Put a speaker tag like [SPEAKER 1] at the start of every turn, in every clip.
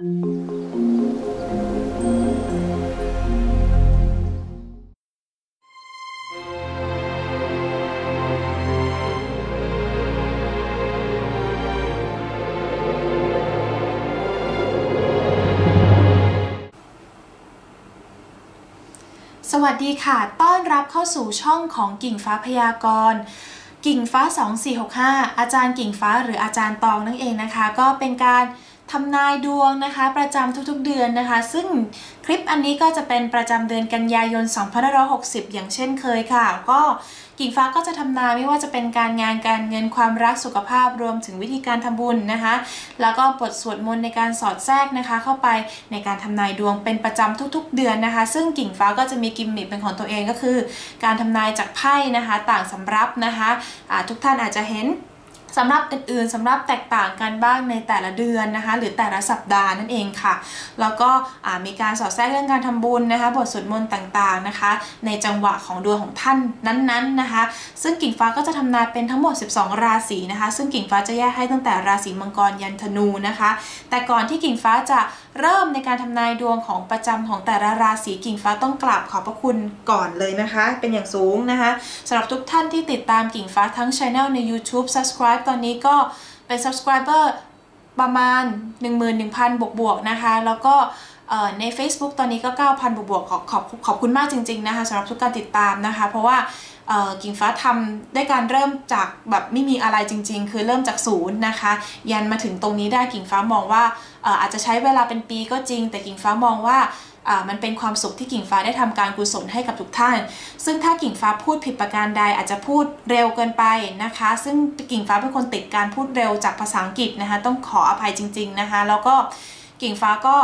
[SPEAKER 1] สวัสดีค่ะ ต้อนรับเข้าสู่ช่องของกิ่งฟ้าพยากรณ์กิ่งฟ้า 2465 อาจารย์กิ่งฟ้าหรืออาจารย์ตองนั่นเองนะคะ ก็เป็นการ ทำนายดวงนะคะ ประจำทุกๆเดือนนะคะ ซึ่งคลิปอันนี้ก็จะเป็นประจำเดือนกันยายน 2560 อย่างเช่นเคยค่ะ ก็กิ่งฟ้าก็จะทำนายไม่ว่าจะเป็นการงานการเงินความรักสุขภาพรวมถึงวิธีการทำบุญนะคะ แล้วก็บทสวดมนต์ในการสอดแทรกนะคะ เข้าไปในการทำนายดวงเป็นประจำทุกๆ เดือนนะคะ ซึ่งกิ่งฟ้าก็จะมีกิมมิคเป็นของตัวเองก็คือ การทำนายจากไพ่นะคะ ต่างสำรับนะคะะทุกท่านอาจจะเห็น สำหรับอื่นๆสำหรับแตกต่างกันบ้างในแต่ละเดือนนะคะหรือแต่ละสัปดาห์นั่นเองค่ะ แล้วก็มีการสอดแทรกเรื่องการทำบุญนะคะบทสวดมนต์ต่างๆนะคะ ในจังหวะของดวงของท่านนั้นๆนะคะ ซึ่งกิ่งฟ้าก็จะทำนายเป็นทั้งหมด 12 ราศีนะคะ ซึ่งกิ่งฟ้าจะแยกให้ตั้งแต่ราศีมังกรยันธนูนะคะ แต่ก่อนที่กิ่งฟ้าจะเริ่มในการทำนายดวงของประจำของแต่ละราศีกิ่งฟ้าต้องกราบขอบพระคุณก่อนเลยนะคะ เป็นอย่างสูงนะคะสำหรับทุกท่านที่ติดตามกิ่งฟ้าทั้งช anel ใน YouTube subscribe ตอนนี้ก็เป็น subscriber ประมาณ 11,000 บวกบวกนะคะ แล้วก็ใน Facebook ตอนนี้ก็ 9,000 บวกบวกขอบขอบขอบคุณมากจริง ๆ นะคะสำหรับทุกการติดตามนะคะ เพราะว่ากิ่งฟ้าทำได้การเริ่มจากแบบไม่มีอะไรจริง ๆ คือเริ่มจากศูนย์นะคะ ยันมาถึงตรงนี้ได้กิ่งฟ้ามองว่าอาจจะใช้เวลาเป็นปีก็จริง แต่กิ่งฟ้ามองว่า มันเป็นความสุขที่กิ่งฟ้าได้ทำการกุศลให้กับทุกท่าน ซึ่งถ้ากิ่งฟ้าพูดผิดประการใดอาจจะพูดเร็วเกินไปนะคะ ซึ่งกิ่งฟ้าเป็นคนติดการพูดเร็วจากภาษาอังกฤษนะคะ ต้องขออภัยจริง ๆนะคะ แล้วก็ กิ่งฟ้าก็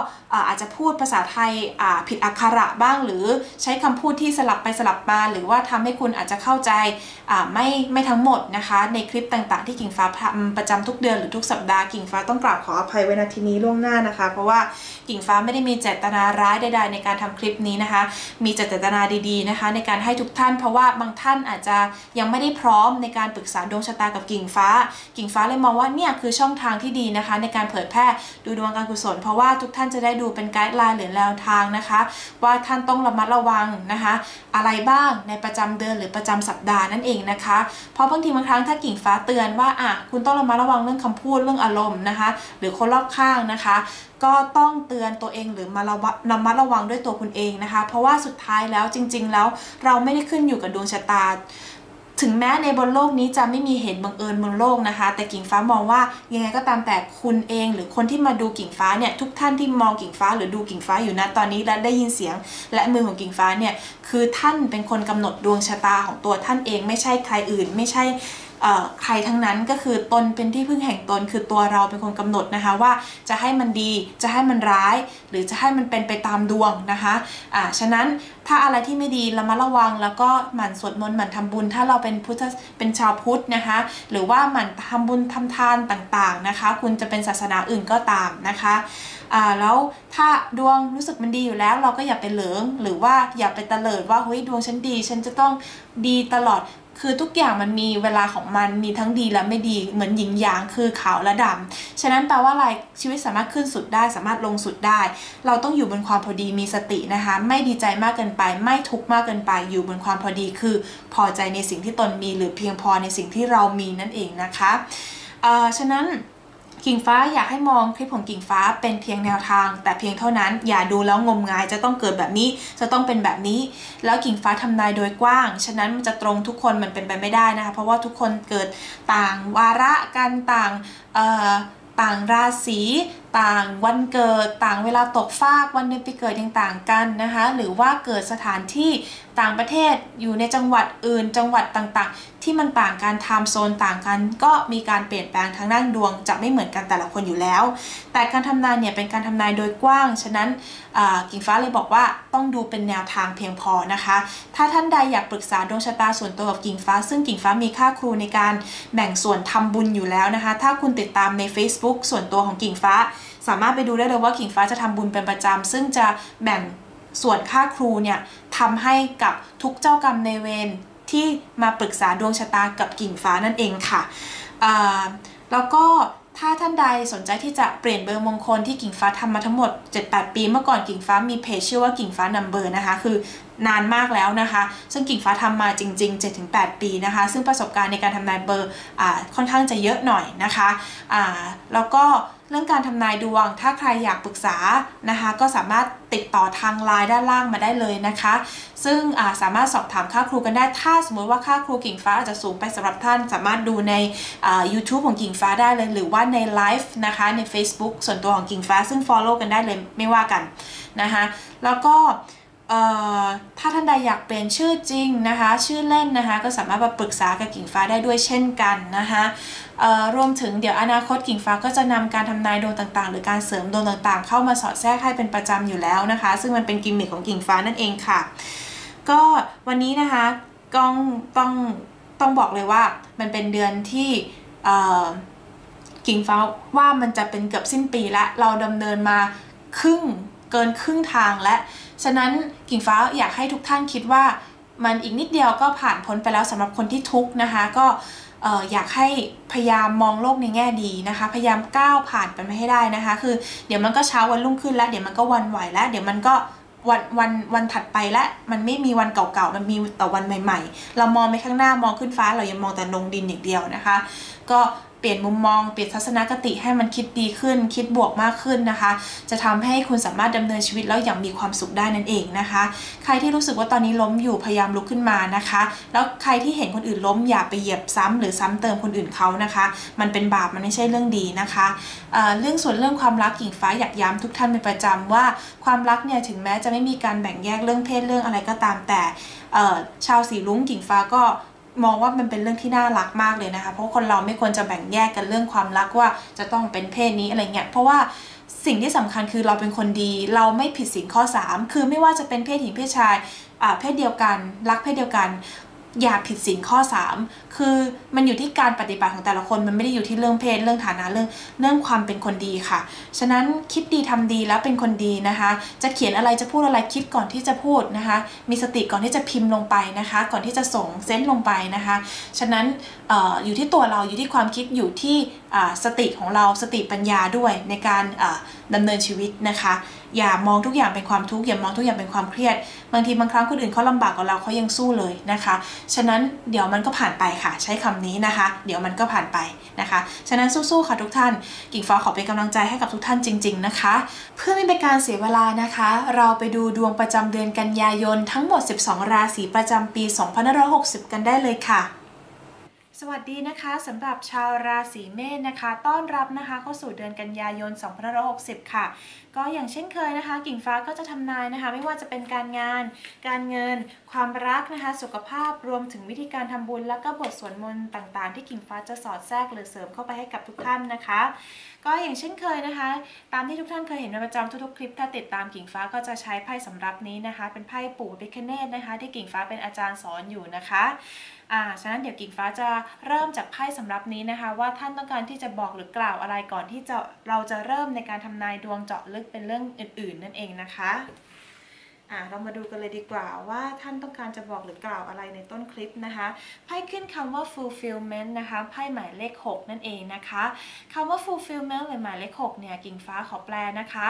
[SPEAKER 1] อาจจะพูดภาษาไทยผิดอักขระบ้าง หรือใช้คำพูดที่สลับไปสลับมาหรือว่าทำให้คุณอาจจะเข้าใจไม่ไม่ทั้งหมดนะคะ ในคลิปต่างๆ ที่กิ่งฟ้าทำประจำทุกเดือนหรือทุกสัปดาห์กิ่งฟ้าต้องกราบขออภัยไว้นาทีนี้ล่วงหน้านะคะ เพราะว่ากิ่งฟ้าไม่ได้มีเจตนาร้ายใดๆในการทำคลิปนี้นะคะ มีเจตนาดีๆนะคะ ในการให้ทุกท่าน เพราะว่าบางท่านอาจจะยังไม่ได้พร้อมในการปรึกษาดวงชะตากับกิ่งฟ้า กิ่งฟ้าเลยมองว่าเนี่ยคือช่องทางที่ดีนะคะ ในการเผยแพร่ดูดวงการกุศลเพราะว่าทุกท่านจะได้ดูเป็นไกด์ไลน์หรือแนวทางนะคะ ว่าท่านต้องระมัดระวังนะคะ อะไรบ้างในประจำเดือนหรือประจำสัปดาห์นั่นเองนะคะ เพราะบางทีบางครั้งถ้ากิ่งฟ้าเตือนว่าอะคุณต้องระมัดระวังเรื่องคำพูดเรื่องอารมณ์นะคะ หรือคนรอบข้างนะคะ ก็ต้องเตือนตัวเองหรือมาระระมัดระวังด้วยตัวคุณเองนะคะ เพราะว่าสุดท้ายแล้วจริง ๆ แล้วเราไม่ได้ขึ้นอยู่กับดวงชะตา ถึงแม้ในบนโลกนี้จะไม่มีเหตุบังเอิญบนโลกนะคะ แต่กิ่งฟ้ามองว่ายังไงก็ตามแต่คุณเองหรือคนที่มาดูกิ่งฟ้าเนี่ยทุกท่านที่มองกิ่งฟ้าหรือดูกิ่งฟ้าอยู่นะตอนนี้และได้ยินเสียง และมือของกิ่งฟ้าเนี่ยคือท่านเป็นคนกำหนดดวงชะตาของตัวท่านเองไม่ใช่ใครอื่น ไม่ใช่ ใครทั้งนั้นก็คือตนเป็นที่พึ่งแห่งตน คือตัวเราเป็นคนกำหนดนะคะว่าจะให้มันดีจะให้มันร้าย หรือจะให้มันเป็นไปตามดวงนะคะอ่าฉะนั้นถ้าอะไรที่ไม่ดีเระมัดระวังแล้วก็หมั่นสวดมนต์หมั่นทำบุญ ถ้าเราเป็นพุทธเป็นชาวพุทธนะคะหรือว่าหมั่นทำบุญทำทานต่างๆนะคะ คุณจะเป็นศาสนาอื่นก็ตามนะคะอ่าแล้วถ้าดวงรู้สึกมันดีอยู่แล้ว เราก็อย่าไปเหลืองหรือว่าอย่าไปตะเลิดว่าเฮ้ยดวงฉันดี ฉันจะต้องดีตลอด คือทุกอย่างมันมีเวลาของมันมีทั้งดีและไม่ดีเหมือนหยิงหยางคือขาวและดำฉะนั้นแปลว่าอะไรชีวิตสามารถขึ้นสุดได้ สามารถลงสุดได้ เราต้องอยู่บนความพอดีมีสตินะคะ ไม่ดีใจมากเกินไป ไม่ทุกข์มากเกินไป อยู่บนความพอดีคือ พอใจในสิ่งที่ตนมี หรือเพียงพอในสิ่งที่เรามีนั่นเองนะคะฉะนั้น กิ่งฟ้าอยากให้มองคลิปของกิ่งฟ้าเป็นเพียงแนวทาง แต่เพียงเท่านั้นอย่าดูแล้วงมงายจะต้องเกิดแบบนี้จะต้องเป็นแบบนี้ แล้วกิ่งฟ้าทำนายโดยกว้าง ฉะนั้นมันจะตรงทุกคนมันเป็นไปไม่ได้นะคะเพราะว่าทุกคนเกิดต่างวาระกันต่างต่างราศี ต่างวันเกิดต่างเวลาตกฟากวันเดือนปีเกิดยังต่างกันนะคะ หรือว่าเกิดสถานที่ต่างประเทศอยู่ในจังหวัดอื่น จังหวัดต่างๆ ที่มันต่างกันไทม์โซนต่างกัน ก็มีการเปลี่ยนแปลงทางด้านดวง จะไม่เหมือนกันแต่ละคนอยู่แล้ว แต่การทำนายเนี่ยเป็นการทำนายโดยกว้าง ฉะนั้นกิ่งฟ้าเลยบอกว่าต้องดูเป็นแนวทางเพียงพอนะคะ ถ้าท่านใดอยากปรึกษาดวงชะตาส่วนตัวกับกิ่งฟ้า ซึ่งกิ่งฟ้ามีค่าครูในการแบ่งส่วนทำบุญอยู่แล้วนะคะ ถ้าคุณติดตามใน Facebook ส่วนตัวของกิ่งฟ้าสามารถไปดูได้เลยว่ากิ่งฟ้าจะทำบุญเป็นประจำซึ่งจะแบ่งส่วนค่าครูเนี่ยทำให้กับทุกเจ้ากรรมในเวรที่มาปรึกษาดวงชะตากับกิ่งฟ้านั่นเองค่ะ แล้วก็ถ้าท่านใดสนใจที่จะเปลี่ยนเบอร์มงคลที่กิ่งฟ้าทำมาทั้งหมด 7-8 ปี เมื่อก่อนกิ่งฟ้ามีเพจชื่อว่ากิ่งฟ้านัมเบอร์นะคะ คือนานมากแล้วนะคะ ซึ่งกิ่งฟ้าทำมาจริง ๆ 7-8 ปีนะคะ ซึ่งประสบการณ์ในการทำนายเบอร์อค่อนข้างจะเยอะหน่อยนะคะ แล้วก็ เรื่องการทำนายดวง ถ้าใครอยากปรึกษานะคะ ก็สามารถติดต่อทางไลน์ด้านล่างมาได้เลยนะคะ ซึ่งสามารถสอบถามค่าครูกันได้ ถ้าสมมติว่าค่าครูกิ่งฟ้าอาจจะสูงไปสำหรับท่าน สามารถดูใน YouTube ของกิ่งฟ้าได้เลย หรือว่าในไลฟ์นะคะใน Facebook ส่วนตัวของกิ่งฟ้า ซึ่ง Follow กันได้เลยไม่ว่ากันนะคะ แล้วก็ ถ้าท่านใดอยากเปลี่ยนชื่อจริงนะคะ ชื่อเล่นนะคะ ก็สามารถมาปรึกษากับกิ่งฟ้าได้ด้วยเช่นกันนะคะรวมถึงเดี๋ยวอนาคตกิ่งฟ้าก็จะนำการทำนายดวงต่างๆ หรือการเสริมดวงต่างๆ เข้ามาสอดแทรกให้เป็นประจำอยู่แล้วนะคะ ซึ่งมันเป็นกิมมิคของกิ่งฟ้านั่นเองค่ะ ก็วันนี้นะคะก้องต้องต้องบอกเลยว่ามันเป็นเดือนที่กิ่งฟ้าว่ามันจะเป็นเกือบสิ้นปีแล้วเราดำเนินมาครึ่งเกินครึ่งทางและ ฉะนั้นกิ่งฟ้าอยากให้ทุกท่านคิดว่ามันอีกนิดเดียวก็ผ่านพ้นไปแล้วสำหรับคนที่ทุกข์นะคะ ก็อยากให้พยายามมองโลกในแง่ดีนะคะ พยายามก้าวผ่านไปให้ได้นะคะ คือเดี๋ยวมันก็เช้าวันรุ่งขึ้นแล้ว เดี๋ยวมันก็วันไหวแล้ว เดี๋ยวมันก็วันวันวันถัดไปและมันไม่มีวันเก่าๆ มันมีแต่วันใหม่ ๆ เรามองไปข้างหน้า มองขึ้นฟ้า เรายังมองแต่ลงดินอย่างเดียวนะคะ ก็ เปลี่ยนมุมมอง เปลี่ยนทัศนคติให้มันคิดดีขึ้น คิดบวกมากขึ้นนะคะ จะทำให้คุณสามารถดำเนินชีวิตแล้วอย่างมีความสุขได้นั่นเองนะคะ ใครที่รู้สึกว่าตอนนี้ล้มอยู่พยายามลุกขึ้นมานะคะ แล้วใครที่เห็นคนอื่นล้มอย่าไปเหยียบซ้ำหรือซ้ำเติมคนอื่นเขานะคะ มันเป็นบาปมันไม่ใช่เรื่องดีนะคะเเรื่องส่วนเรื่องความรักกิ่งฟ้าอยากย้ำทุกท่านเป็นประจำว่าความรักเนี่ยถึงแม้จะไม่มีการแบ่งแยกเรื่องเพศเรื่องอะไรก็ตามแต่ชาวสีรุ้งกิ่งฟ้าก็ มองว่ามันเป็นเรื่องที่น่ารักมากเลยนะคะ เพราะคนเราไม่ควรจะแบ่งแยกกันเรื่องความรักว่าจะต้องเป็นเพศนี้อะไรเงี้ยเพราะว่าสิ่งที่สำคัญคือเราเป็นคนดี เราไม่ผิดสิ่งข้อ 3 คือไม่ว่าจะเป็นเพศหญิงเพศชายเพศเดียวกัน รักเพศเดียวกัน อย่าผิดสิ่งข้อ 3 คือมันอยู่ที่การปฏิบัติของแต่ละคนมันไม่ได้อยู่ที่เรื่องเพศเรื่องฐานะเรื่องเรื่องความเป็นคนดีค่ะ ฉะนั้นคิดดีทำดีแล้วเป็นคนดีนะคะ จะเขียนอะไรจะพูดอะไรคิดก่อนที่จะพูดนะคะ มีสติก่อนที่จะพิมพ์ลงไปนะคะ ก่อนที่จะส่งเซนต์ลงไปนะคะ ฉะนั้นออยู่ที่ตัวเราอยู่ที่ความคิดอยู่ที่สติของเราสติปัญญาด้วยในการดำเนินชีวิตนะคะ อย่ามองทุกอย่างเป็นความทุกข์อย่ามองทุกอย่างเป็นความเครียด บางทีบางครั้งคนอื่นเขาลำบากกว่าเราเขายังสู้เลยนะคะ ฉะนั้นเดี๋ยวมันก็ผ่านไปค่ะใช้คำนี้นะคะ เดี๋ยวมันก็ผ่านไปนะคะ ฉะนั้นสู้ๆค่ะทุกท่าน กิ่งฟ้าขอเป็นกำลังใจให้กับทุกท่านจริง ๆนะคะ เพื่อไม่เป็นการเสียเวลานะคะ เราไปดูดวงประจำเดือนกันยายนทั้งหมด 12 ราศีประจำปี 2560 กันได้เลยค่ะ สวัสดีนะคะสำหรับชาวราศีเมษนะคะ ต้อนรับนะคะเข้าสู่เดือนกันยายน 2560 ค่ะ ก็อย่างเช่นเคยนะคะ กิ่งฟ้าก็จะทำนายนะคะ ไม่ว่าจะเป็นการงาน การเงิน ความรักนะคะ สุขภาพรวมถึงวิธีการทำบุญ แล้วก็บทสวดมนต์ต่างๆ ที่กิ่งฟ้าจะสอดแทรกหรือเสริมเข้าไปให้กับทุกท่านนะคะ ก็อย่างเช่นเคยนะคะ ตามที่ทุกท่านเคยเห็นในประจำทุกๆคลิปถ้าติดตามกิ่งฟ้าก็จะใช้ไพ่สำรับนี้นะคะ เป็นไพ่ปู่บิคเนตนะคะ ที่กิ่งฟ้าเป็นอาจารย์สอนอยู่นะคะ อ่าฉะนั้นเดี๋ยวกิ่งฟ้าจะเริ่มจากไพ่สำรับนี้นะคะ ว่าท่านต้องการที่จะบอกหรือกล่าวอะไรก่อนที่จะเราจะเริ่มในการทำนายดวงเจาะลึกเป็นเรื่องอื่น ๆ นั่นเองนะคะอ่าเรามาดูกันเลยดีกว่าว่าท่านต้องการจะบอกหรือกล่าวอะไรในต้นคลิปนะคะไพ่ขึ้นคำว่า fulfillment นะคะไพ่หมายเลข 6 นั่นเองนะคะคำว่า fulfillment หรือหมายเลข 6 เนี่ยกิ่งฟ้าขอแปลนะคะ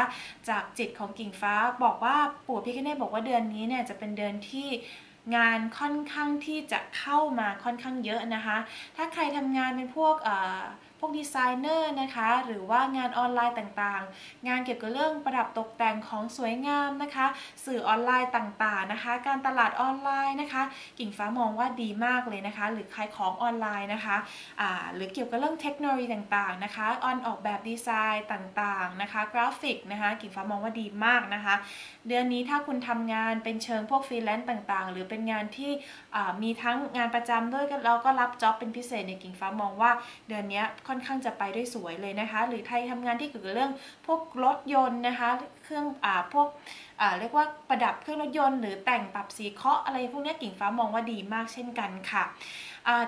[SPEAKER 1] จากจิตของกิ่งฟ้าบอกว่าปู่พี่กเน่บอกว่าเดือนนี้เนี่ยจะเป็นเดือนที่ งานค่อนข้างที่จะเข้ามาค่อนข้างเยอะนะคะ ถ้าใครทำงานเป็นพวก พวกดีไซเนอร์นะคะ หรือว่างานออนไลน์ต่างๆ งานเกี่ยวกับเรื่องประดับตกแต่งของสวยงามนะคะ สื่อออนไลน์ต่างๆนะคะ การตลาดออนไลน์นะคะ กิ่งฟ้ามองว่าดีมากเลยนะคะ หรือขายของออนไลน์นะคะะหรือเกี่ยวกับเรื่องเทคโนโลยีต่างๆนะคะออนออกแบบดีไซน์ต่างๆนะคะกราฟิกนะคะกิ่งฟ้ามองว่าดีมากนะคะ เดือนนี้ถ้าคุณทำงานเป็นเชิงพวกฟรีแลนซ์ต่างๆ หรือเป็นงานที่มีทั้งงานประจำด้วยแล้วก็รับจ็อบเป็นพิเศษในกิ่งฟ้ามองว่าเดือนนี้ค่อนอนข้างจะไปได้สวยเลยนะคะ หรือไทยทำงานที่เกี่ยวกับเรื่องพวกรถยนต์นะคะ เครื่องอ่าพวกอ่าเรียกว่าประดับเครื่องรถยนต์ หรือแต่งปรับสีเคาะอะไรพวกนี้กิ่งฟ้ามองว่าดีมากเช่นกันค่ะ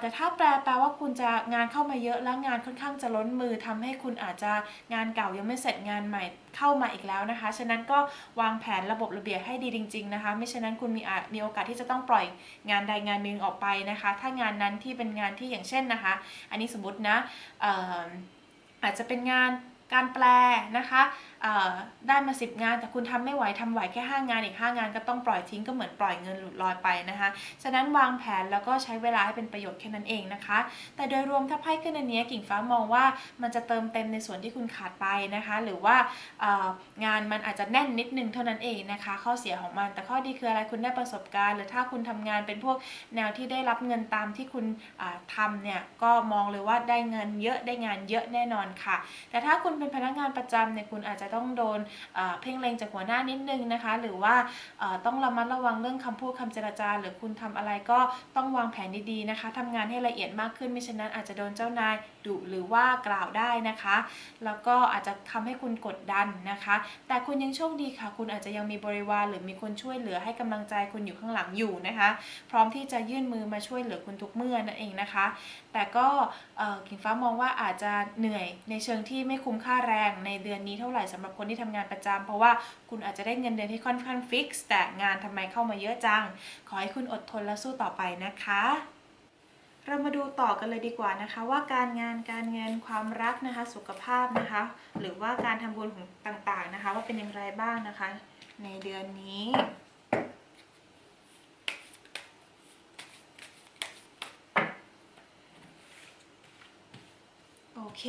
[SPEAKER 1] แต่ถ้าแปลแปลว่าคุณจะงานเข้ามาเยอะแล้วงานค่อนข้างจะล้นมือทำให้คุณอาจจะงานเก่ายังไม่เสร็จงานใหม่เข้ามาอีกแล้วนะคะ ฉะนั้นก็วางแผนระบบระเบียบให้ดีจริง ๆ นะคะ ไม่ฉะนั้นคุณมีอาจมีโอกาสที่จะต้องปล่อยงานใดงานหนึ่งออกไปนะคะ ถ้างานนั้นที่เป็นงานที่อย่างเช่นนะคะ อันนี้สมมตินะอาจจะเป็นงาน การแปลนะคะได้มา 10 งาน แต่คุณทำไม่ไหวทำไหวแค่ 5 งานอีก 5 งานก็ต้องปล่อยทิ้งก็เหมือนปล่อยเงินหลุดลอยไปนะคะ ฉะนั้นวางแผนแล้วก็ใช้เวลาให้เป็นประโยชน์แค่นั้นเองนะคะ แต่โดยรวมถ้าไพ่ขึ้นอันนี้กิ่งฟ้ามองว่ามันจะเติมเต็มในส่วนที่คุณขาดไปนะคะ หรือว่างานมันอาจจะแน่นนิดนึงเท่านั้นเองนะคะ ข้อเสียของมันแต่ข้อดีคืออะไรคุณได้ประสบการณ์ หรือถ้าคุณทำงานเป็นพวกแนวที่ได้รับเงินตามที่คุณทำเนี่ยก็มองเลยว่าได้เงินเยอะได้งานเยอะแน่นอนค่ะ แต่ถ้าคุณเป็นพนักงานประจำเนี่ยคุณอาจจะต้องโดนเพ่งเล็งจากหัวหน้านิดนึงนะคะ หรือว่าต้องระมัดระวังเรื่องคำพูดคำเจรจา หรือคุณทำอะไรก็ต้องวางแผนดีๆนะคะทำงานให้ละเอียดมากขึ้นไม่เช่นนั้นอาจจะโดนเจ้านายดุหรือว่ากล่าวได้นะคะ แล้วก็อาจจะทำให้คุณกดดันนะคะ แต่คุณยังโชคดีค่ะ คุณอาจจะยังมีบริวารหรือมีคนช่วยเหลือให้กำลังใจคุณอยู่ข้างหลังอยู่นะคะ พร้อมที่จะยื่นมือมาช่วยเหลือคุณทุกเมื่อนั่นเองนะคะ แต่ก็กิ่งฟ้ามองว่าอาจจะเหนื่อยในเชิงที่ไม่คุ้มค่าแรงในเดือนนี้เท่าไหร่สำหรับคนที่ทำงานประจำเพราะว่าคุณอาจจะได้เงินเดือนที่ค่อนข้างฟิกซ์แต่งานทำไมเข้ามาเยอะจัง ขอให้คุณอดทนและสู้ต่อไปนะคะเรามาดูต่อกันเลยดีกว่านะคะว่าการงานการเงินความรักนะคะ สุขภาพนะคะ หรือว่าการทำบุญของต่างๆนะคะ ว่าเป็นอย่างไรบ้างนะคะ ในเดือนนี้ เค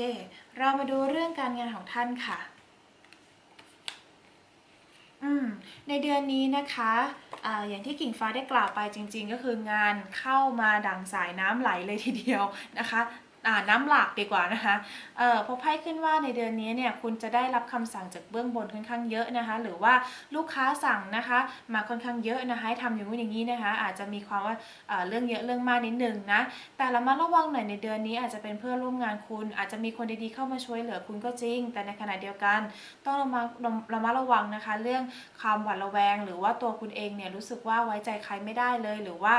[SPEAKER 1] เรามาดูเรื่องการงานของท่านค่ะอืมในเดือนนี้นะคะออย่างที่กิ่งฟ้าได้กล่าวไปจริง ๆ ก็คืองานเข้ามาดังสายน้ำไหลเลยทีเดียวนะคะ น้ำหลากดีกว่านะคะเออพอไพ่ขึ้นว่าในเดือนนี้เนี่ยคุณจะได้รับคำสั่งจากเบื้องบนค่อนข้างเยอะนะคะ หรือว่าลูกค้าสั่งนะคะ มาค่อนข้างเยอะนะคะให้ทำอย่างนู้นอย่างนี้นะคะ อาจจะมีความว่าเรื่องเยอะเรื่องมากนิดนึงนะแต่ระมัดระวังหน่อยในเดือนนี้ อาจจะเป็นเพื่อนร่วมงานคุณ อาจจะมีคนดีๆเข้ามาช่วยเหลือคุณก็จริง แต่ในขณะเดียวกัน ต้องระมัดระมัดระวังนะคะ เรื่องความหวาดระแวง หรือว่าตัวคุณเองเนี่ยรู้สึกว่าไว้ใจใครไม่ได้เลยหรือว่า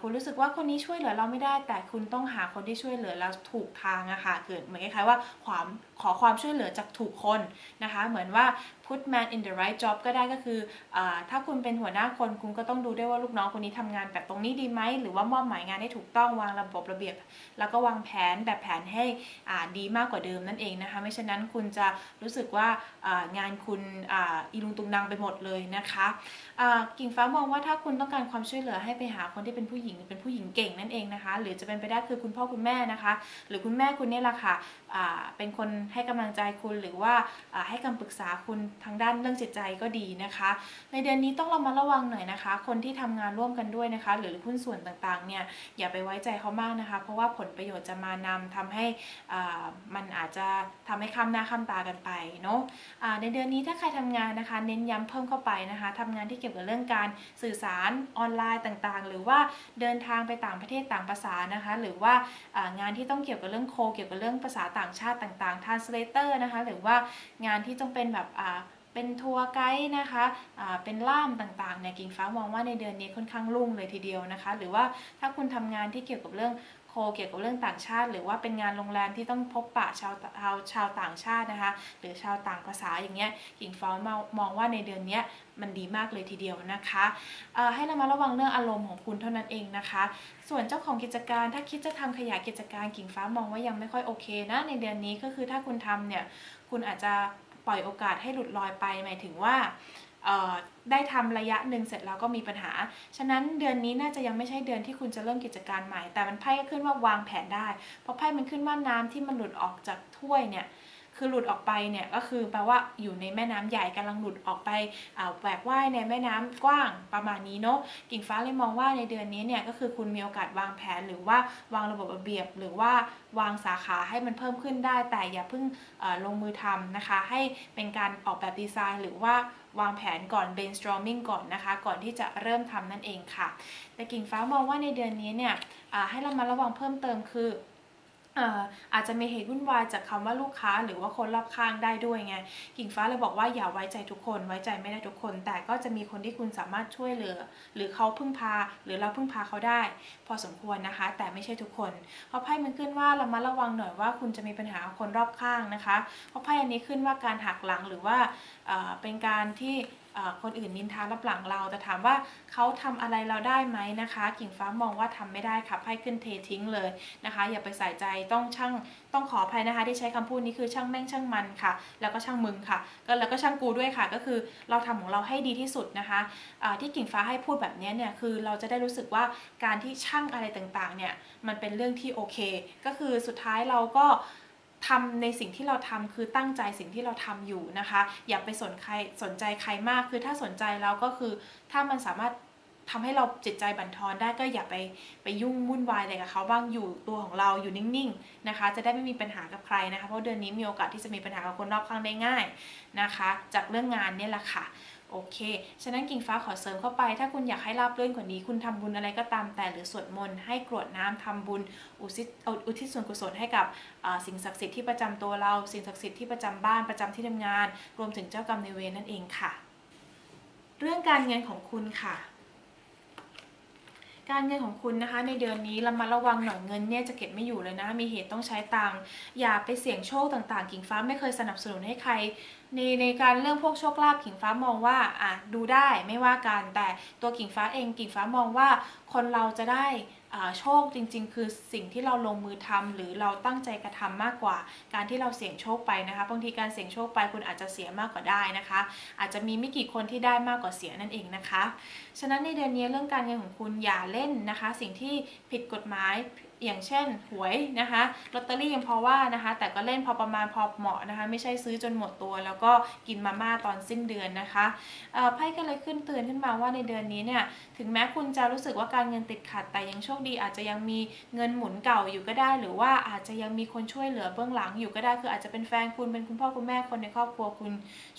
[SPEAKER 1] คุณรู้สึกว่าคนนี้ช่วยเหลือเราไม่ได้ แต่คุณต้องหาคนที่ช่วยเหลือเราถูกทางอะค่ะเกิดเหมือนคล้ายๆว่าความ ขอความช่วยเหลือจากถูกคนนะคะ เหมือนว่า put man in the right job ก็ได้ก็คืออถ้าคุณเป็นหัวหน้าคน คุณก็ต้องดูด้วยว่าลูกน้องคนนี้ทำงานแบบตรงนี้ดีไหม หรือว่ามอบหมายงานให้ถูกต้องวางระบบระเบียบ แล้วก็วางแผนแบบแผนให้ดีมากกว่าเดิมนั่นเองนะคะ ไม่เช่นนั้นคุณจะรู้สึกว่างานคุณอีลุงตุงนางไปหมดเลยนะคะกิ่งฟ้ามองว่าถ้าคุณต้องการความช่วยเหลือให้ไปหาคนที่เป็นผู้หญิงเป็นผู้หญิงเก่งนั่นเองนะคะ หรือจะเป็นไปได้คือคุณพ่อคุณแม่นะคะ หรือคุณแม่คุณนี่แหละค่ะเป็นคนให้กำลังใจคุณหรือว่าให้คำปรึกษาคุณทางด้านเรื่องจิตใจก็ดีนะคะ ในเดือนนี้ต้องเรามาระวังหน่อยนะคะ คนที่ทำงานร่วมกันด้วยนะคะ หรือหุ้นส่วนต่างๆเนี่ยอย่าไปไว้ใจเขามากนะคะ เพราะว่าผลประโยชน์จะมานำทำให้มันอาจจะทำให้ข้ามหน้าข้ามตากันไปเนาะในเดือนนี้ถ้าใครทำงานนะคะ เน้นย้ำเพิ่มเข้าไปนะคะทำงานที่เกี่ยวกับเรื่องการสื่อสารออนไลน์ต่างๆ หรือว่าเดินทางไปต่างประเทศต่างภาษานะคะ หรือว่างานที่ต้องเกี่ยวกับเรื่องโคเกี่ยวกับเรื่องภาษาต่างชาติต่างๆ translator นะคะหรือว่างานที่ต้องเป็นแบบเป็นทัวร์ไกด์นะคะะเป็นล่ามต่างๆเนี่ยกิ่งฟ้ามองว่าในเดือนนี้ค่อนข้างรุ่งเลยทีเดียวนะคะ หรือว่าถ้าคุณทำงานที่เกี่ยวกับเรื่อง โคเกี่ยวกับเรื่องต่างชาติ หรือว่าเป็นงานโรงแรมที่ต้องพบปะชาวชาวชาวต่างชาตินะคะ หรือชาวต่างภาษาอย่างเงี้ยกิ่งฟ้ามองว่าในเดือนนี้มันดีมากเลยทีเดียวนะคะให้เรามาระวังเรื่องอารมณ์ของคุณเท่านั้นเองนะคะ ส่วนเจ้าของกิจการถ้าคิดจะทำขยายกิจการกิ่งฟ้ามองว่ายังไม่ค่อยโอเคนะในเดือนนี้ก็คือถ้าคุณทำเนี่ยคุณอาจจะปล่อยโอกาสให้หลุดลอยไปหมายถึงว่า ได้ทำระยะหนึ่งเสร็จแล้วก็มีปัญหา ฉะนั้นเดือนนี้น่าจะยังไม่ใช่เดือนที่คุณจะเริ่มกิจการใหม่ แต่มันไพ่ก็ขึ้นว่าวางแผนได้ เพราะไพ่มันขึ้นว่าน้ำที่มันหลุดออกจากถ้วยเนี่ย คือหลุดออกไปเนี่ยก็คือแปลว่าอยู่ในแม่น้ำใหญ่กำลังหลุดออกไปแหวกว่ายในแม่น้ำกว้างประมาณนี้เนาะกิ่งฟ้าเลยมองว่าในเดือนนี้เนี่ยก็คือคุณมีโอกาสวางแผนหรือว่าวางระบบระเบียบ หรือว่าวางสาขาให้มันเพิ่มขึ้นได้ แต่อย่าเพิ่งลงมือทำนะคะ ให้เป็นการออกแบบดีไซน์ หรือว่าวางแผนก่อน brainstorming ก่อนนะคะ ก่อนที่จะเริ่มทำนั่นเองค่ะ แต่กิ่งฟ้ามองว่าในเดือนนี้เนี่ยให้เรามาระวังเพิ่มเติมคือ อาจจะมีเหตุวุ่นวายจากคำว่าลูกค้าหรือว่าคนรอบข้างได้ด้วยไง กิ่งฟ้าเลยบอกว่าอย่าไว้ใจทุกคนไว้ใจไม่ได้ทุกคน แต่ก็จะมีคนที่คุณสามารถช่วยเหลือ หรือเขาพึ่งพา หรือเราพึ่งพาเขาได้ พอสมควรนะคะ แต่ไม่ใช่ทุกคนเพราะไพ่มันขึ้นว่าเรามาระวังหน่อยว่าคุณจะมีปัญหาคนรอบข้างนะคะเพราะไพ่อันนี้ขึ้นว่าการหักหลังหรือว่าเป็นการที่ คนอื่นนินทารับหลังเรา แต่ถามว่าเขาทำอะไรเราได้ไหมนะคะ กิ่งฟ้ามองว่าทำไม่ได้ค่ะไพ่ขึ้นเททิ้งเลยนะคะ อย่าไปใส่ใจต้องช่างต้องขออภัยนะคะ ที่ใช้คำพูดนี้คือช่างแม่งช่างมันค่ะ แล้วก็ช่างมึงค่ะก็แล้วก็ช่างกูด้วยค่ะ ก็คือเราทำของเราให้ดีที่สุดนะคะะที่กิ่งฟ้าให้พูดแบบนี้เนี่ยคือเราจะได้รู้สึกว่าการที่ช่างอะไรต่างๆเนี่ยมันเป็นเรื่องที่โอเค ก็คือสุดท้ายเราก็ ทำในสิ่งที่เราทำคือตั้งใจสิ่งที่เราทำอยู่นะคะ อย่าไปสนใครสนใจใครมากคือถ้าสนใจแล้วก็คือถ้ามันสามารถทำให้เราจิตใจบั่นทอนได้ก็อย่าไปไปยุ่งวุ่นวายอะไรกับเขาบ้างอยู่ตัวของเราอยู่นิ่งๆนะคะ จะได้ไม่มีปัญหากับใครนะคะ เพราะเดือนนี้มีโอกาสที่จะมีปัญหากับคนรอบข้างได้ง่ายนะคะ จากเรื่องงานเนี่ยแหละค่ะ โอเค ฉะนั้นกิ่งฟ้าขอเสริมเข้าไป ถ้าคุณอยากให้ราบเรื่อนกว่านี้ คุณทำบุญอะไรก็ตามแต่หรือสวดมนต์ให้กรวดน้ำทำบุญอุทิศอุทิศส่วนกุศลให้กับสิ่งศักดิ์สิทธิ์ที่ประจำตัวเรา สิ่งศักดิ์สิทธิ์ที่ประจำบ้านประจำที่ทำงาน รวมถึงเจ้ากรรมในเวรนั่นเองค่ะ เรื่องการเงินของคุณค่ะการเงินของคุณนะคะในเดือนนี้ระมัดระวังหน่อยเงินเนี่ยจะเก็บไม่อยู่เลยนะ มีเหตุต้องใช้ตังค์อย่าไปเสี่ยงโชคต่างๆ กิ่งฟ้าไม่เคยสนับสนุนให้ใครในในการเรื่องพวกโชคลาภกิ่งฟ้ามองว่าอะดูได้ไม่ว่ากันแต่ตัวกิ่งฟ้าเองกิ่งฟ้ามองว่าคนเราจะได้โชคจริงๆ คือสิ่งที่เราลงมือทำหรือเราตั้งใจกระทำมากกว่า การที่เราเสี่ยงโชคไปนะคะบางทีการเสี่ยงโชคไปคุณอาจจะเสียมากกว่าได้นะคะ อาจจะมีไม่กี่คนที่ได้มากกว่าเสียนั่นเองนะคะ ฉะนั้นในเดือนนี้เรื่องการเงินของคุณอย่าเล่นนะคะ สิ่งที่ผิดกฎหมาย อย่างเช่นหวยนะคะลอตเตอรี่ยังพอว่านะคะ แต่ก็เล่นพอประมาณพอเหมาะนะคะ ไม่ใช่ซื้อจนหมดตัว แล้วก็กินมาม่าตอนสิ้นเดือนนะคะไพ่ก็เลยขึ้นเตือนขึ้นมาว่าในเดือนนี้เนี่ยถึงแม้คุณจะรู้สึกว่าการเงินติดขัด แต่ยังโชคดีอาจจะยังมีเงินหมุนเก่าอยู่ก็ได้ หรือว่าอาจจะยังมีคนช่วยเหลือเบื้องหลังอยู่ก็ได้คืออาจจะเป็นแฟนคุณเป็นคุณพ่อคุณแม่คนในครอบครัวคุณ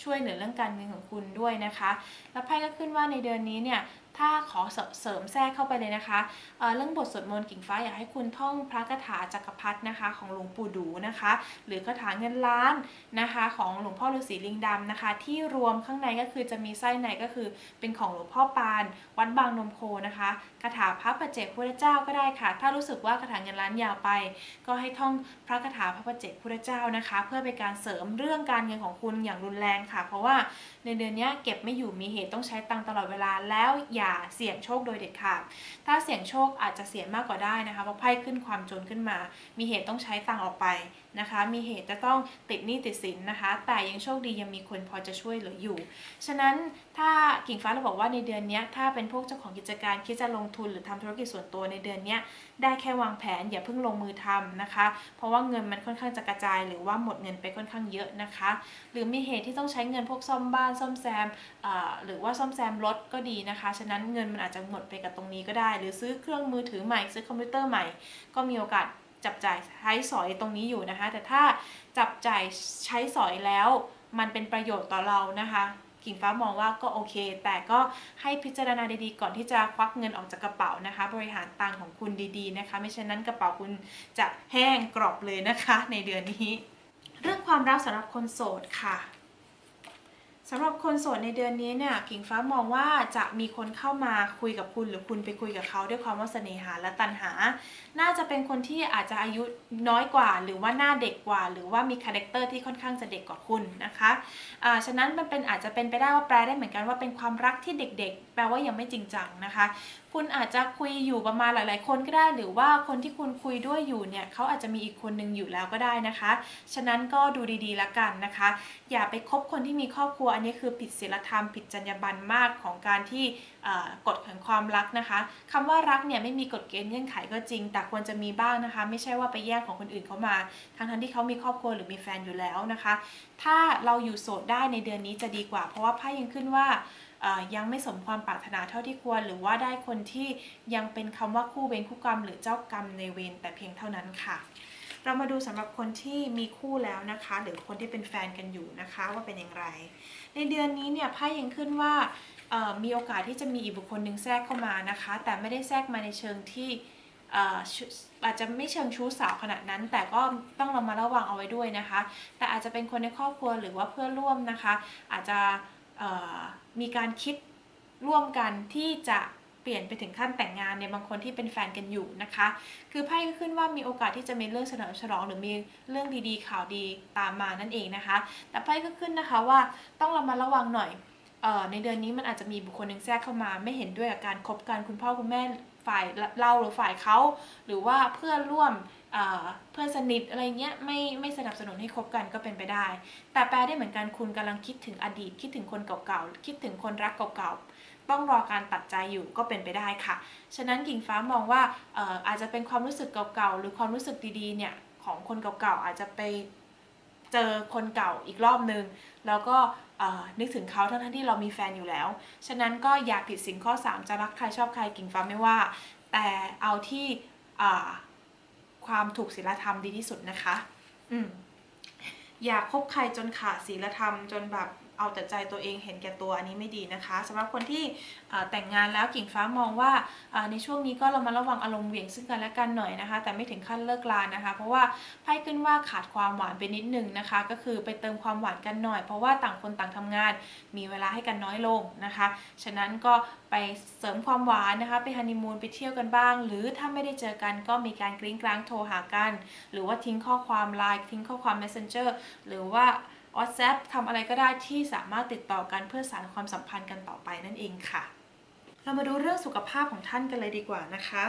[SPEAKER 1] ช่วยเหลือเรื่องการเงินของคุณด้วยนะคะ แล้วไพ่ก็ขึ้นว่าในเดือนนี้เนี่ย ถ้าขอเสริมแทรกเข้าไปเลยนะคะเเรื่องบทสวดมนต์กิ่งฟ้าอยากให้คุณท่องพระคาถาจักรพรรดินะคะ ของหลวงปู่ดูนะคะ หรือคาถาเงินล้านนะคะ ของหลวงพ่อฤาษีลิงดำนะคะ ที่รวมข้างในก็คือจะมีไส้ในก็คือเป็นของหลวงพ่อปาน วัดบางนมโคนะคะคาถาพระประเจกพุทธเจ้าก็ได้ค่ะ ถ้ารู้สึกว่าคาถาเงินล้านยาวไป ก็ให้ท่องพระคาถาพระประเจกพุทธเจ้านะคะ เพื่อเป็นการเสริมเรื่องการเงินของคุณอย่างรุนแรงค่ะ เพราะว่าในเดือนนี้เก็บไม่อยู่มีเหตุต้องใช้ตังตลอดเวลาแล้วอย่าเสี่ยงโชคโดยเด็ดขาด ถ้าเสี่ยงโชคอาจจะเสียมากกว่าได้นะคะ เพราะไพ่ขึ้นความจนขึ้นมา มีเหตุต้องใช้ตังออกไปนะคะ มีเหตุจะต้องติดหนี้ติดสินนะคะ แต่ยังโชคดียังมีคนพอจะช่วยเหลืออยู่ ฉะนั้นถ้ากิ่งฟ้าเราบอกว่าในเดือนนี้ถ้าเป็นพวกเจ้าของกิจการคิดจะลงทุนหรือทำธุรกิจส่วนตัวในเดือนนี้ได้แค่วางแผนอย่าเพิ่งลงมือทำนะคะ เพราะว่าเงินมันค่อนข้างจะกระจาย หรือว่าหมดเงินไปค่อนข้างเยอะนะคะ หรือมีเหตุที่ต้องใช้เงินพวกซ่อมบ้านซ่อมแซมหรือว่าซ่อมแซมรถก็ดีนะคะ ฉะนั้นเงินมันอาจจะหมดไปกับตรงนี้ก็ได้ หรือซื้อเครื่องมือถือใหม่ซื้อคอมพิวเตอร์ใหม่ก็มีโอกาส จับจ่ายใช้สอยตรงนี้อยู่นะคะ แต่ถ้าจับจ่ายใช้สอยแล้วมันเป็นประโยชน์ต่อเรานะคะกิ่งฟ้ามองว่าก็โอเค แต่ก็ให้พิจารณาดีๆก่อนที่จะควักเงินออกจากกระเป๋านะคะ บริหารตังของคุณดีๆนะคะ ไม่เช่นนั้นกระเป๋าคุณจะแห้งกรอบเลยนะคะ ในเดือนนี้ เรื่องความรักสำหรับคนโสดค่ะ สำหรับคนโสดในเดือนนี้เนี่ยกิ่งฟ้ามองว่าจะมีคนเข้ามาคุยกับคุณหรือคุณไปคุยกับเขาด้วยความว่าเสน่หาและตัณหา น่าจะเป็นคนที่อาจจะอายุน้อยกว่า หรือว่าหน้าเด็กกว่า หรือว่ามีคาแรคเตอร์ที่ค่อนข้างจะเด็กกว่าคุณนะคะะฉะนั้นมันเป็นอาจจะเป็นไปได้ว่าแปลได้เหมือนกันว่าเป็นความรักที่เด็ก ๆ แปลว่ายังไม่จริงจังนะคะคุณอาจจะคุยอยู่ประมาณหลาย ๆ คนก็ได้ หรือว่าคนที่คุณคุยด้วยอยู่เนี่ยเขาอาจจะมีอีกคนนึงอยู่แล้วก็ได้นะคะ ฉะนั้นก็ดูดีๆละกันนะคะ อย่าไปคบคนที่มีครอบครัวอันนี้คือผิดศีลธรรม ผิดจรรยาบรรณมากของการที่กฎแห่งความรักนะคะคำว่ารักเนี่ยไม่มีกฎเกณฑ์เงื่อนไขก็จริง แต่ควรจะมีบ้างนะคะ ไม่ใช่ว่าไปแย่งของคนอื่นเขามา ทั้งทั้งที่เขามีครอบครัวหรือมีแฟนอยู่แล้วนะคะ ถ้าเราอยู่โสดได้ในเดือนนี้จะดีกว่า เพราะว่าไพ่ยังขึ้นว่า ยังไม่สมความปรารถนาเท่าที่ควร หรือว่าได้คนที่ยังเป็นคำว่าคู่เวรคู่กรรม หรือเจ้ากรรมในเวรแต่เพียงเท่านั้นค่ะ เรามาดูสำหรับคนที่มีคู่แล้วนะคะ หรือคนที่เป็นแฟนกันอยู่นะคะว่าเป็นอย่างไร ในเดือนนี้เนี่ยไพ่ยังขึ้นว่ามีโอกาสที่จะมีอีกบุคคลหนึ่งแทรกเข้ามานะคะ แต่ไม่ได้แทรกมาในเชิงที่อาจจะไม่เชิงชู้สาวขนาดนั้น แต่ก็ต้องเรามาระวังเอาไว้ด้วยนะคะ แต่อาจจะเป็นคนในครอบครัวหรือว่าเพื่อนร่วมนะคะ อาจจะ มีการคิดร่วมกันที่จะเปลี่ยนไปถึงขั้นแต่งงานในบางคนที่เป็นแฟนกันอยู่นะคะ คือไพ่ก็ขึ้นว่ามีโอกาสที่จะมีเรื่องเสนอฉลอง หรือมีเรื่องดีๆข่าวดีตามมานั่นเองนะคะ แต่ไพ่ก็ขึ้นนะคะว่าต้องเรามาระวังหน่อยออในเดือนนี้มันอาจจะมีบุคคลหนึ่งแทรกเข้ามา ไม่เห็นด้วยกับการคบกันคุณพ่อคุณแม่ฝ่ายเราหรือฝ่ายเขาหรือว่าเพื่อนร่วมเพื่อนสนิทอะไรเงี้ยไม่ไม่สนับสนุนให้คบกันก็เป็นไปได้ แต่แปลได้เหมือนกันคุณกำลังคิดถึงอดีต คิดถึงคนเก่าๆ คิดถึงคนรักเก่าๆ ต้องรอการตัดใจอยู่ก็เป็นไปได้ค่ะ ฉะนั้นกิ่งฟ้ามองว่าอาจจะเป็นความรู้สึกเก่าๆ หรือความรู้สึกดีๆเนี่ยของคนเก่าๆ อาจจะไปเจอคนเก่าอีกรอบนึง แล้วก็นึกถึงเขาทั้งที่เรามีแฟนอยู่แล้ว ฉะนั้นก็อย่าผิดสิ่งข้อ 3 จะรักใครชอบใครกิ่งฟ้าไม่ว่า แต่เอาที่ ความถูกศีลธรรมดีที่สุดนะคะ อืมอย่าคบใครจนขาดศีลธรรมจนแบบ เอาแต่ใจตัวเองเห็นแก่ตัวอันนี้ไม่ดีนะคะสำหรับคนที่แต่งงานแล้วกิ่งฟ้ามองว่าในช่วงนี้ก็เรามาระวังอารมณ์เหวี่ยงซึ่งกันและกันหน่อยนะคะ แต่ไม่ถึงขั้นเลิกลานะคะ เพราะว่าไพ่ขึ้นว่าขาดความหวานไปนิดนึงนะคะ ก็คือไปเติมความหวานกันหน่อย เพราะว่าต่างคนต่างทำงานมีเวลาให้กันน้อยลงนะคะ ฉะนั้นก็ไปเสริมความหวานนะคะ ไปฮันนีมูนไปเที่ยวกันบ้าง หรือถ้าไม่ได้เจอกันก็มีการกริ้งกลางโทรหากัน หรือว่าทิ้งข้อความไลน์ทิ้งข้อความ messenger หรือว่า WhatsApp ทำอะไรก็ได้ที่สามารถติดต่อกันเพื่อสานความสัมพันธ์กันต่อไปนั่นเองค่ะ เรามาดูเรื่องสุขภาพของท่านกันเลยดีกว่านะคะ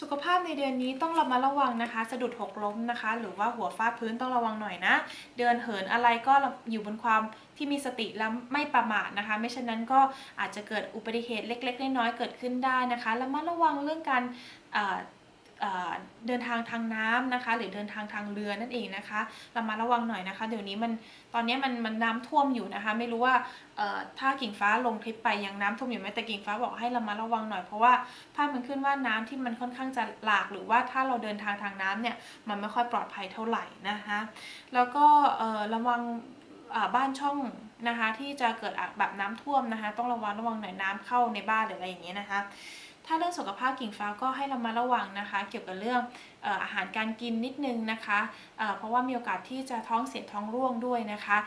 [SPEAKER 1] สุขภาพในเดือนนี้ต้องเระมัดระวังนะคะ สะดุดหกล้มนะคะ หรือว่าหัวฟาดพื้นต้องระวังหน่อยนะ เดินเหินอะไรก็อยู่บนความที่มีสติและไม่ประมาทนะคะ ไม่เช่นนั้นก็อาจจะเกิดอุบัติเหตุเล็ก ๆ น้อยๆเกิดขึ้นได้นะคะระมัดระวังเรื่องการ เดินทางทางน้ำนะคะ หรือเดินทางทางเรือนั่นเองนะคะเรามาระวังหน่อยนะคะ เดี๋ยวนี้มันตอนนี้มันมันน้ำท่วมอยู่นะคะ ไม่รู้ว่าถ้ากิ่งฟ้าลงคลิปไปยังน้ำท่วมอยู่ไหมแต่กิ่งฟ้าบอกให้เรามาระวังหน่อยเพราะว่าภาพมันขึ้นว่าน้ำที่มันค่อนข้างจะหลากหรือว่าถ้าเราเดินทางทางน้ำเนี่ยมันไม่ค่อยปลอดภัยเท่าไหร่นะคะแล้วก็ระวังบ้านช่องนะคะที่จะเกิดแบบน้ำท่วมนะคะ ต้องระวังระวังหน่อยน้ำเข้าในบ้านหรืออะไรอย่างเงี้ยนะคะ ถ้าเรื่องสุขภาพกิ่งฟ้าก็ให้เรามาระวังนะคะ เกี่ยวกับเรื่องอาหารการกินนิดนึงนะคะ เพราะว่ามีโอกาสที่จะท้องเสียท้องร่วงด้วยนะคะ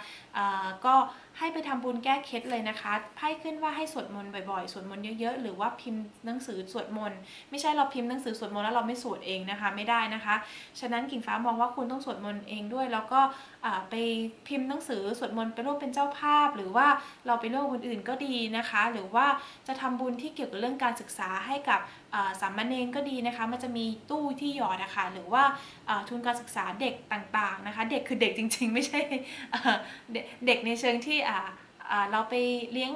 [SPEAKER 1] ก็ ให้ไปทำบุญแก้เคล็ดเลยนะคะไพ่ขึ้นว่าให้สวดมนต์บ่อยๆ สวดมนต์เยอะๆ หรือว่าพิมพ์หนังสือสวดมนต์ไม่ใช่เราพิมพ์หนังสือสวดมนต์แล้วเราไม่สวดเองนะคะไม่ได้นะคะ ฉะนั้นกิ่งฟ้ามองว่าคุณต้องสวดมนต์เองด้วย แล้วก็ไปพิมพ์หนังสือสวดมนต์ไปร่วมเป็นเจ้าภาพ หรือว่าเราไปร่วมคนอื่นก็ดีนะคะ หรือว่าจะทำบุญที่เกี่ยวกับเรื่องการศึกษาให้กับสามเณรก็ดีนะคะ มันจะมีตู้ที่หยอดนะคะหรือว่าทุนการศึกษาเด็กต่างๆนะคะ เด็กคือเด็กจริง ๆ ไม่ใช่เด็กในเชิงที่เราไปเลี้ยง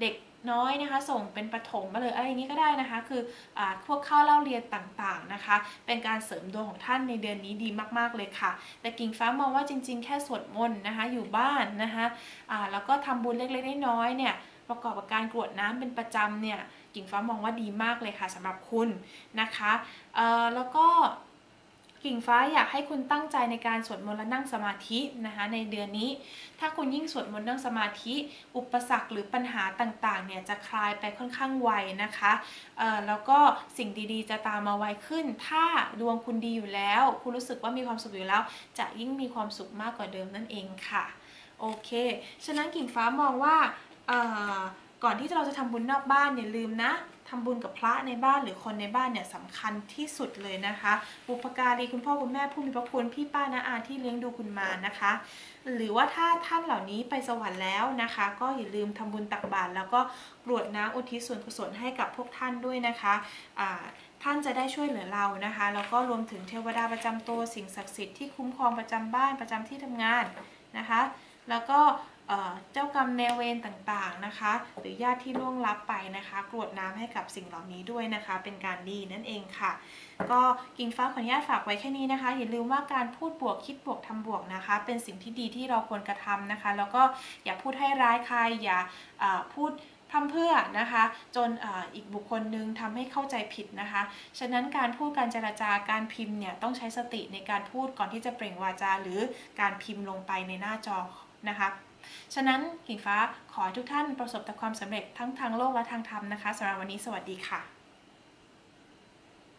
[SPEAKER 1] เด็กน้อยนะคะ ส่งเป็นประถมมาเลยอะไรอย่างนี้ก็ได้นะคะ คืออพวกข้าวเล่าเรียนต่างๆนะคะ เป็นการเสริมดวงของท่านในเดือนนี้ดีมากๆเลยค่ะ แต่กิ่งฟ้ามองว่าจริง ๆ แค่สวดมนต์นะคะ อยู่บ้านนะคะแล้วก็ทำบุญเล็กๆน้อยๆเนี่ย ประกอบกับการกรวดน้ำเป็นประจำเนี่ย กิ่งฟ้ามองว่าดีมากเลยค่ะสำหรับคุณนะคะแล้วก็กิ่งฟ้าอยากให้คุณตั้งใจในการสวดมนต์และนั่งสมาธินะคะในเดือนนี้ ถ้าคุณยิ่งสวดมนต์นั่งสมาธิ อุปสรรคหรือปัญหาต่างๆเนี่ยจะคลายไปค่อนข้างไวนะคะแล้วก็สิ่งดีๆ จะตามมาไวขึ้น ถ้าดวงคุณดีอยู่แล้ว คุณรู้สึกว่ามีความสุขอยู่แล้ว จะยิ่งมีความสุขมากกว่าเดิมนั่นเองค่ะโอเค ฉะนั้นกิ่งฟ้ามองว่า ก่อนที่เราจะทำบุญนอกบ้านอย่าลืมนะทำบุญกับพระในบ้านหรือคนในบ้านเนี่ยสำคัญที่สุดเลยนะคะ บุพการีคุณพ่อคุณแม่ผู้มีพระคุณพี่ป้านาอาที่เลี้ยงดูคุณมานะคะ หรือว่าถ้าท่านเหล่านี้ไปสวรรค์แล้วนะคะ ก็อย่าลืมทำบุญตักบาตรแล้วก็กรวดน้ำอุทิศส่วนกุศลให้กับพวกท่านด้วยนะคะท่านจะได้ช่วยเหลือเรานะคะ แล้วก็รวมถึงเทวดาประจำตัวสิ่งศักดิ์สิทธิ์ที่คุ้มครองประจำบ้านประจำที่ทำงานนะคะ แล้วก็ เจ้ากรรมแนวเวรต่างๆนะคะ หรือญาติที่ล่วงลับไปนะคะ กรวดน้ำให้กับสิ่งเหล่านี้ด้วยนะคะ เป็นการดีนั่นเองค่ะ ก็กิ่งฟ้าขออนุญาตฝากไว้แค่นี้นะคะ อย่าลืมว่าการพูดบวกคิดบวกทำบวกนะคะ เป็นสิ่งที่ดีที่เราควรกระทำนะคะ แล้วก็อย่าพูดให้ร้ายใครอย่าพูดทำเพื่อนะคะ จนออีกบุคคลนึงทำให้เข้าใจผิดนะคะ ฉะนั้นการพูดการเจรจาการพิมพ์เนี่ยต้องใช้สติในการพูดก่อนที่จะเปล่งวาจา หรือการพิมพ์ลงไปในหน้าจอนะคะ ฉะนั้นกิ่งฟ้าขอให้ทุกท่านประสบแต่ความสำเร็จทั้งทางโลกและทางธรรมนะคะสำหรับวันนี้สวัสดีค่ะ